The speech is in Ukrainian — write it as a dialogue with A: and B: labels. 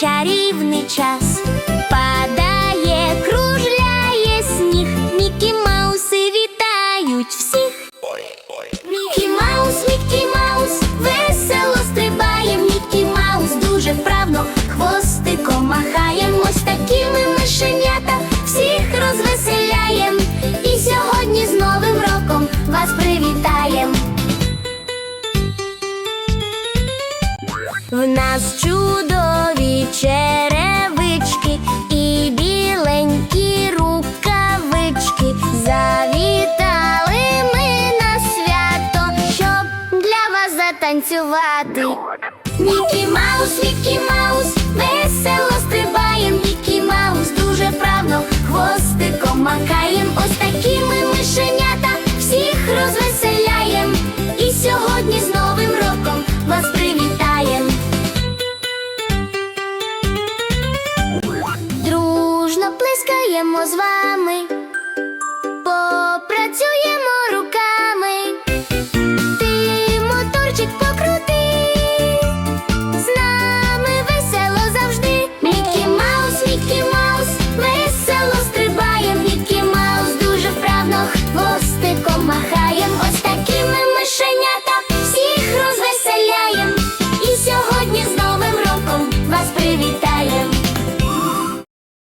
A: чарівний час падає, кружляє сніг, Мікі Мауси вітають всіх. Мікі Маус, Мікі Маус, весело стрибає, Мікі Маус дуже вправно, хвостиком махає Ось такі ми мишенята, всіх розвеселяєм. І сьогодні з Новим роком вас привітаєм. В нас чудо черевички і біленькі рукавички. Завітали ми на свято, щоб для вас затанцювати. Мікі Маус, Мікі Маус, Граємо з вами. по